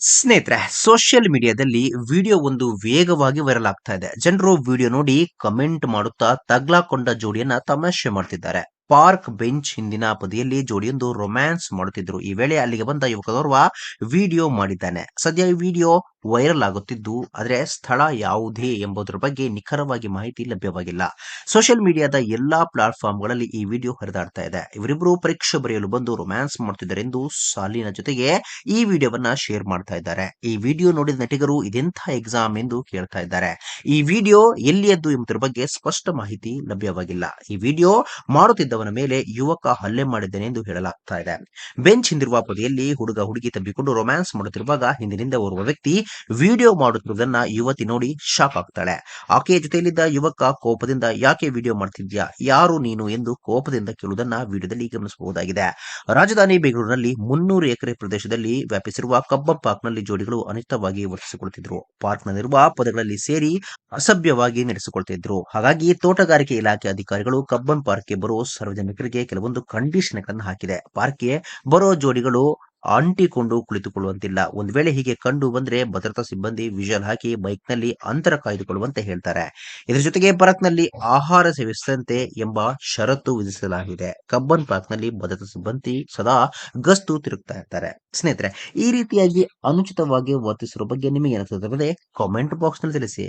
ಸ್ನೇಹಿತರೆ ಸೋಷಿಯಲ್ ಮೀಡಿಯಾದಲ್ಲಿ ವಿಡಿಯೋ ಒಂದು ವೇಗವಾಗಿ ವೈರಲ್ ಆಗ್ತಾ ಇದೆ. ಜನರು ವಿಡಿಯೋ ನೋಡಿ ಕಮೆಂಟ್ ಮಾಡುತ್ತಾ ತಗ್ಲಾಕೊಂಡ ಜೋಡಿಯನ್ನ ತಮಾಷೆ ಮಾಡ್ತಿದ್ದಾರೆ. ಪಾರ್ಕ್ ಬೆಂಚ್ ಹಿಂದಿನ ಪದಿಯಲ್ಲಿ ಜೋಡಿಯೊಂದು ರೊಮ್ಯಾನ್ಸ್ ಮಾಡುತ್ತಿದ್ದರು. ಈ ವೇಳೆ ಅಲ್ಲಿಗೆ ಬಂದ ಯುವಕದೋರ್ವ ವಿಡಿಯೋ ಮಾಡಿದ್ದಾನೆ. ಸದ್ಯ ಈ ವಿಡಿಯೋ ವೈರಲ್ ಆಗುತ್ತಿದ್ದು, ಆದರೆ ಸ್ಥಳ ಯಾವುದೇ ಎಂಬುದರ ಬಗ್ಗೆ ನಿಖರವಾಗಿ ಮಾಹಿತಿ ಲಭ್ಯವಾಗಿಲ್ಲ. ಸೋಷಿಯಲ್ ಮೀಡಿಯಾದ ಎಲ್ಲಾ ಪ್ಲಾಟ್ಫಾರ್ಮ್ಗಳಲ್ಲಿ ಈ ವಿಡಿಯೋ ಹರಿದಾಡ್ತಾ ಇದೆ. ಇವರಿಬ್ಬರು ಪರೀಕ್ಷೆ ಬರೆಯಲು ಬಂದು ರೊಮ್ಯಾನ್ಸ್ ಮಾಡುತ್ತಿದ್ದಾರೆ ಎಂದು ಸಾಲಿನ ಜೊತೆಗೆ ಈ ವಿಡಿಯೋವನ್ನ ಶೇರ್ ಮಾಡ್ತಾ ಇದ್ದಾರೆ. ಈ ವಿಡಿಯೋ ನೋಡಿದ ನಟಿಗರು ಇದೆಂಥ ಎಕ್ಸಾಮ್ ಎಂದು ಕೇಳ್ತಾ ಇದ್ದಾರೆ. ಈ ವಿಡಿಯೋ ಎಲ್ಲಿಯದ್ದು ಎಂಬುದರ ಬಗ್ಗೆ ಸ್ಪಷ್ಟ ಮಾಹಿತಿ ಲಭ್ಯವಾಗಿಲ್ಲ. ಈ ವಿಡಿಯೋ ಮಾಡುತ್ತಿದ್ದವನ ಮೇಲೆ ಯುವಕ ಹಲ್ಲೆ ಮಾಡಿದ್ದಾನೆ ಎಂದು ಹೇಳಲಾಗ್ತಾ ಇದೆ. ಬೆಂಚ್ ಹಿಂದಿರುವ ಪದಿಯಲ್ಲಿ ಹುಡುಗ ಹುಡುಗಿ ತಂಬಿಕೊಂಡು ರೊಮ್ಯಾನ್ಸ್ ಮಾಡುತ್ತಿರುವಾಗ ಹಿಂದಿನಿಂದ ಓರ್ವ ವ್ಯಕ್ತಿ ವಿಡಿಯೋ ಮಾಡುತ್ತಿರುವುದನ್ನ ಯುವತಿ ನೋಡಿ ಶಾಕ್ ಆಗ್ತಾಳೆ. ಆಕೆಯ ಜೊತೆಯಲ್ಲಿದ್ದ ಯುವಕ ಕೋಪದಿಂದ, ಯಾಕೆ ವಿಡಿಯೋ ಮಾಡ್ತಿದ್ಯಾ? ಯಾರು ನೀನು? ಎಂದು ಕೋಪದಿಂದ ಕೇಳುವುದನ್ನ ವಿಡಿಯೋದಲ್ಲಿ ಗಮನಿಸಬಹುದಾಗಿದೆ. ರಾಜಧಾನಿ ಬೆಂಗಳೂರಿನಲ್ಲಿ ಮುನ್ನೂರು ಎಕರೆ ಪ್ರದೇಶದಲ್ಲಿ ವ್ಯಾಪಿಸಿರುವ ಕಬ್ಬನ್ ಪಾರ್ಕ್ನಲ್ಲಿ ಜೋಡಿಗಳು ಅನಿಷ್ಟವಾಗಿ ವರ್ತಿಸಿಕೊಳ್ಳುತ್ತಿದ್ದರು. ಪಾರ್ಕ್ನಲ್ಲಿರುವ ಪದಗಳಲ್ಲಿ ಸೇರಿ ಅಸಭ್ಯವಾಗಿ ನಡೆಸಿಕೊಳ್ತಿದ್ರು. ಹಾಗಾಗಿ ತೋಟಗಾರಿಕೆ ಇಲಾಖೆ ಅಧಿಕಾರಿಗಳು ಕಬ್ಬನ್ ಪಾರ್ಕ್ಗೆ ಬರೋ ಸಾರ್ವಜನಿಕರಿಗೆ ಕೆಲವೊಂದು ಕಂಡೀಷನ್ಗಳನ್ನು ಹಾಕಿದೆ. ಪಾರ್ಕ್ಗೆ ಬರೋ ಜೋಡಿಗಳು ಅಂಟಿಕೊಂಡು ಕುಳಿತುಕೊಳ್ಳುವಂತಿಲ್ಲ. ಒಂದು ವೇಳೆ ಹೀಗೆ ಕಂಡು ಬಂದ್ರೆ ಭದ್ರತಾ ಸಿಬ್ಬಂದಿ ವಿಜಲ್ ಹಾಕಿ ಬೈಕ್ನಲ್ಲಿ ಅಂತರ ಕಾಯ್ದುಕೊಳ್ಳುವಂತೆ ಹೇಳ್ತಾರೆ. ಇದರ ಜೊತೆಗೆ ಪಾರ್ಕ್ನಲ್ಲಿ ಆಹಾರ ಸೇವಿಸದಂತೆ ಎಂಬ ಷರತ್ತು ವಿಧಿಸಲಾಗಿದೆ. ಕಬ್ಬನ್ ಪಾರ್ಕ್ನಲ್ಲಿ ಭದ್ರತಾ ಸಿಬ್ಬಂದಿ ಸದಾ ಗಸ್ತು ತಿರುಗ್ತಾ ಇರ್ತಾರೆ ಸ್ನೇಹಿತರೆ, ಈ ರೀತಿಯಾಗಿ ಅನುಚಿತವಾಗಿ ವರ್ತಿಸಿರುವ ಬಗ್ಗೆ ನಿಮಗೆ ಏನಾಗ್ತದೆ ಕಾಮೆಂಟ್ ಬಾಕ್ಸ್ನಲ್ಲಿ ತಿಳಿಸಿ.